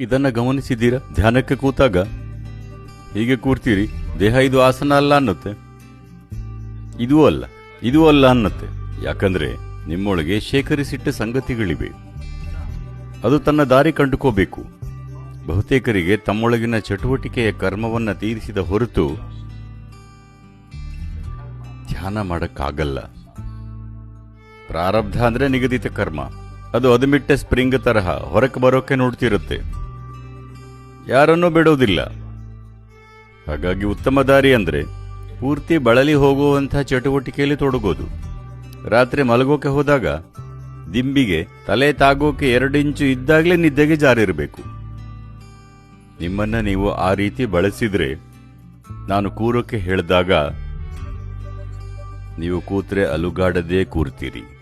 ಇದನ್ನ ಗಮನಿಸಿದ್ದೀರಾ? ಧ್ಯಾನಕ್ಕೆ ಕೂತಾಗ? ಹೀಗೆ ಕೂರ್ತೀರಿ, ದೇಹ ಇದು ಆಸನ ಅಲ್ಲ ಅನ್ನುತ್ತೆ. ಇದೂ ಅಲ್ಲ ಇದೂ ಅಲ್ಲ ಅನ್ನತ್ತೆ. ಯಾಕಂದ್ರೆ ನಿಮ್ಮೊಳಗೆ ಶೇಖರಿಸಿಟ್ಟ ಸಂಗತಿಗಳಿವೆ. ಅದು ತನ್ನ ದಾರಿ ಕಂಡುಕೋಬೇಕು. ಬಹುತೇಕರಿಗೆ ತಮ್ಮೊಳಗಿನ ಚಟುವಟಿಕೆಯ ಕರ್ಮವನ್ನ ತೀರಿಸಿದ ಹೊರತು ಧ್ಯಾನ ಮಾಡಕ್ಕಾಗಲ್ಲ. ಪ್ರಾರಬ್ಧ ಅಂದ್ರೆ ನಿಗದಿತ ಕರ್ಮ. ಅದು ಅದುಮಿಟ್ಟ ಸ್ಪ್ರಿಂಗ್ ತರಹ ಹೊರಕ್ಕೆ ಬರೋಕೆ ನೋಡ್ತಿರುತ್ತೆ. ಯಾರನ್ನೂ ಬಿಡೋದಿಲ್ಲ ಹಾಗಾಗಿ ಉತ್ತಮ ದಾರಿ ಅಂದ್ರೆ ಪೂರ್ತಿ ಬಳಲಿ ಹೋಗುವಂಥ ಚಟುವಟಿಕೆಯಲ್ಲಿ ತೊಡಗೋದು. ರಾತ್ರಿ ಮಲಗೋಕೆ ಹೋದಾಗ ದಿಂಬಿಗೆ ತಲೆ ತಾಗೋಕೆ ಎರಡು ಇಂಚು ಇದ್ದಾಗಲೇ ನಿದ್ದೆಗೆ ಜಾರಿರಬೇಕು. ನಿಮ್ಮನ್ನ ನೀವು ಆ ರೀತಿ ಬಳಸಿದ್ರೆ ನಾನು ಕೂರೋಕೆ ಹೇಳಿದಾಗ ನೀವು ಕೂತ್ರೆ ಅಲುಗಾಡದೇ ಕೂರ್ತೀರಿ.